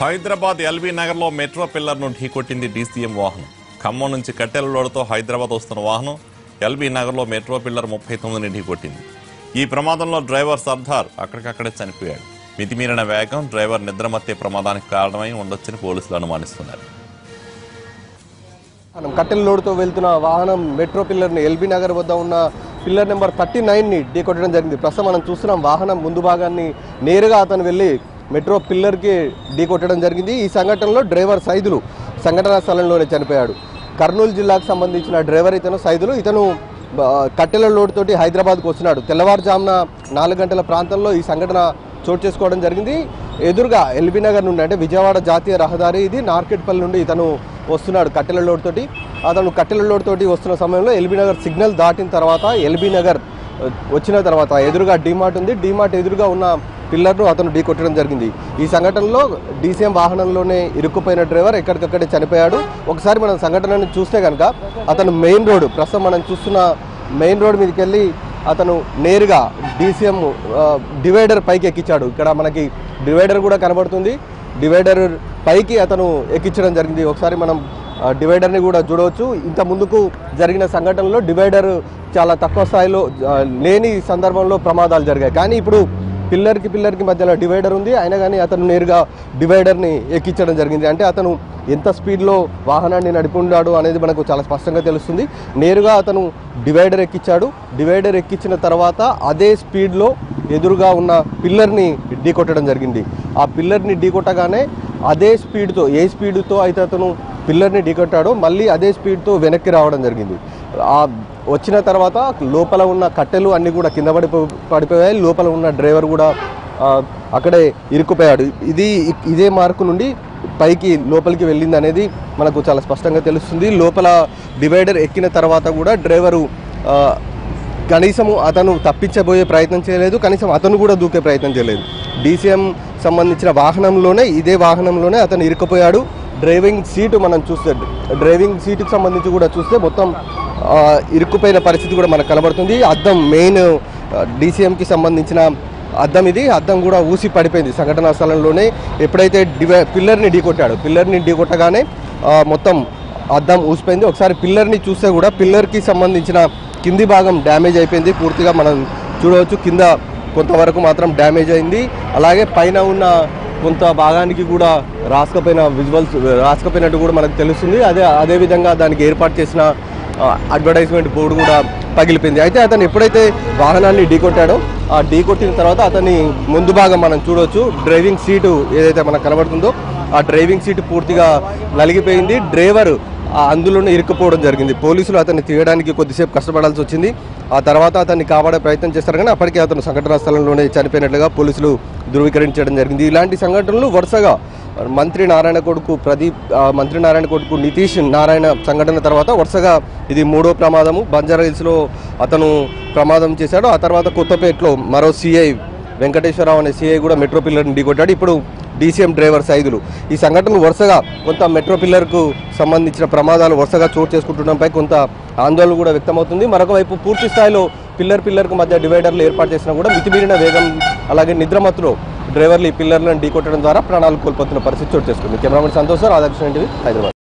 Hyderabad LB నగర్లో metro పిల్లర్ను ఢీకొట్టింది డీసీఎం వాహనం. ఖమ్మం నుంచి కట్టెల లోడుతో హైదరాబాద్ వస్తున్న వాహనం ఎల్బీ నగర్లో మెట్రో పిల్లర్ ముప్పై తొమ్మిదిని ఢీకొట్టింది ఈ ప్రమాదంలో డ్రైవర్ సర్దార్ అక్కడికక్కడే చనిపోయాడు. మితిమీరిన వేగం డ్రైవర్ నిద్రమత్తే ప్రమాదానికి కారణమై ఉండొచ్చని పోలీసులు అనుమానిస్తున్నారు. మనం కట్టెల లోడుతో వెళ్తున్న వాహనం మెట్రో పిల్లర్ని ఎల్బీ నగర్ వద్ద ఉన్న పిల్లర్ నెంబర్ థర్టీ నైన్ని ఢీకొట్టడం జరిగింది. ప్రస్తుతం మనం చూస్తున్నాం వాహనం ముందు భాగాన్ని నేరుగా అతను వెళ్ళి మెట్రో పిల్లర్కి ఢీకొట్టడం జరిగింది. ఈ సంఘటనలో డ్రైవర్ సైదులు సంఘటనా స్థలంలోనే చనిపోయాడు. కర్నూలు జిల్లాకు సంబంధించిన డ్రైవర్ ఇతను సైదులు ఇతను కట్టెల లోడుతోటి హైదరాబాద్కు వస్తున్నాడు. తెల్లవారుజామున నాలుగు గంటల ప్రాంతంలో ఈ సంఘటన చోటు చేసుకోవడం జరిగింది. ఎదురుగా ఎల్బీ నగర్ నుండి అంటే విజయవాడ జాతీయ రహదారి ఇది. నార్కెట్పల్లి నుండి ఇతను వస్తున్నాడు కట్టెల లోడ్తోటి. అతను కట్టెల లోడ్తోటి వస్తున్న సమయంలో ఎల్బీ నగర్ సిగ్నల్ దాటిన తర్వాత ఎల్బీ నగర్ వచ్చిన తర్వాత ఎదురుగా డీమార్ట్ ఉంది. డీమార్ట్ ఎదురుగా ఉన్న పిల్లర్ను అతను ఢీ కొట్టడం జరిగింది. ఈ సంఘటనలో డీసీఎం వాహనంలోనే ఇరుక్కుపోయిన డ్రైవర్ ఎక్కడికక్కడే చనిపోయాడు. ఒకసారి మనం సంఘటనను చూస్తే కనుక అతను మెయిన్ రోడ్ ప్రస్తుతం మనం చూస్తున్న మెయిన్ రోడ్ మీదకి వెళ్ళి అతను నేరుగా డీసీఎం డివైడర్ పైకి ఎక్కించాడు. ఇక్కడ మనకి డివైడర్ కూడా కనబడుతుంది. డివైడర్ పైకి అతను ఎక్కించడం జరిగింది. ఒకసారి మనం డివైడర్ని కూడా చూడవచ్చు. ఇంత ముందుకు జరిగిన సంఘటనలో డివైడర్ చాలా తక్కువ స్థాయిలో లేని సందర్భంలో ప్రమాదాలు జరిగాయి. కానీ ఇప్పుడు పిల్లర్కి పిల్లర్కి మధ్యలో డివైడర్ ఉంది. అయినా కానీ అతను నేరుగా డివైడర్ని ఎక్కించడం జరిగింది. అంటే అతను ఎంత స్పీడ్లో వాహనాన్ని నడిపున్నాడు అనేది మనకు చాలా స్పష్టంగా తెలుస్తుంది. నేరుగా అతను డివైడర్ ఎక్కించాడు. డివైడర్ ఎక్కించిన తర్వాత అదే స్పీడ్లో ఎదురుగా ఉన్న పిల్లర్ని ఢీకొట్టడం జరిగింది. ఆ పిల్లర్ని ఢీకొట్టగానే అదే స్పీడ్తో ఏ స్పీడ్తో అయితే అతను పిల్లర్ని ఢీకొట్టాడో మళ్ళీ అదే స్పీడ్తో వెనక్కి రావడం జరిగింది. వచ్చిన తర్వాత లోపల ఉన్న కట్టెలు అన్నీ కూడా కింద పడిపో పడిపోయాయి. లోపల ఉన్న డ్రైవర్ కూడా అక్కడే ఇరుక్కుపోయాడు. ఇది ఇదే మార్కు నుండి పైకి లోపలికి వెళ్ళింది అనేది మనకు చాలా స్పష్టంగా తెలుస్తుంది. లోపల డివైడర్ ఎక్కిన తర్వాత కూడా డ్రైవరు కనీసము అతను తప్పించబోయే ప్రయత్నం చేయలేదు. కనీసం అతను కూడా దూకే ప్రయత్నం చేయలేదు. డీసీఎం సంబంధించిన వాహనంలోనే ఇదే వాహనంలోనే అతను ఇరుక్కుపోయాడు. డ్రైవింగ్ సీటు మనం చూస్తే డ్రైవింగ్ సీటుకి సంబంధించి కూడా చూస్తే మొత్తం ఇరుక్కుపోయిన పరిస్థితి కూడా మనకు కనబడుతుంది. అద్దం మెయిన్ డీసీఎంకి సంబంధించిన అద్దం ఇది. అద్దం కూడా ఊసి పడిపోయింది సంఘటనా స్థలంలోనే. ఎప్పుడైతే డివై పిల్లర్ని ఢీకొట్టాడు పిల్లర్ని ఢీకొట్టగానే మొత్తం అద్దం ఊసిపోయింది. ఒకసారి పిల్లర్ని చూస్తే కూడా పిల్లర్కి సంబంధించిన కింది భాగం డ్యామేజ్ అయిపోయింది. పూర్తిగా మనం చూడవచ్చు కింద కొంతవరకు మాత్రం డ్యామేజ్ అయింది. అలాగే పైన ఉన్న కొంత భాగానికి కూడా రాసుకపోయిన విజువల్స్ రాసుకపోయినట్టు కూడా మనకు తెలుస్తుంది. అదే అదేవిధంగా దానికి ఏర్పాటు చేసిన అడ్వర్టైజ్మెంట్ బోర్డు కూడా పగిలిపోయింది. అయితే అతను ఎప్పుడైతే వాహనాన్ని ఢీకొట్టాడో ఆ ఢీకొట్టిన తర్వాత అతని ముందు భాగం మనం చూడవచ్చు డ్రైవింగ్ సీటు ఏదైతే మనకు కనబడుతుందో ఆ డ్రైవింగ్ సీటు పూర్తిగా నలిగిపోయింది. డ్రైవర్ అందులోనే ఇరుక్కుపోవడం జరిగింది. పోలీసులు అతన్ని తీయడానికి కొద్దిసేపు కష్టపడాల్సి వచ్చింది. ఆ తర్వాత అతన్ని కాపాడే ప్రయత్నం చేస్తారు కానీ అప్పటికే అతను సంఘటనా స్థలంలోనే చనిపోయినట్లుగా పోలీసులు ధృవీకరించడం జరిగింది. ఇలాంటి సంఘటనలు వరుసగా మంత్రి నారాయణ కొడుకు ప్రదీప్ మంత్రి నారాయణ కొడుకు నితీష్ నారాయణ సంఘటన తర్వాత వరుసగా ఇది మూడో ప్రమాదము. బంజారా హిల్స్లో అతను ప్రమాదం చేశాడు. ఆ తర్వాత కొత్తపేటలో మరో సిఐ వెంకటేశ్వరరావు అనే సిఐ కూడా మెట్రో పిల్లర్ని ఢీకొట్టాడు. ఇప్పుడు డీసీఎం డ్రైవర్ సైదులు ఈ సంఘటనలు వరుసగా కొంత మెట్రో పిల్లర్కు సంబంధించిన ప్రమాదాలు వరుసగా చోటు చేసుకుంటుండడంపై కొంత ఆందోళన కూడా వ్యక్తమవుతుంది. మరొక వైపు పూర్తి స్థాయిలో పిల్లర్ పిల్లర్కు మధ్య డివైడర్లు ఏర్పాటు చేసినా కూడా మితిమీరిన వేగం అలాగే నిద్రమత్తులో డ్రైవర్లు ఈ పిల్లర్లను ఢీకొట్టడం ద్వారా ప్రాణాలు కోల్పోతున్న పరిస్థితి చోటు చేసుకుంది. Cameraman Santosh Radhakrishna TV Hyderabad.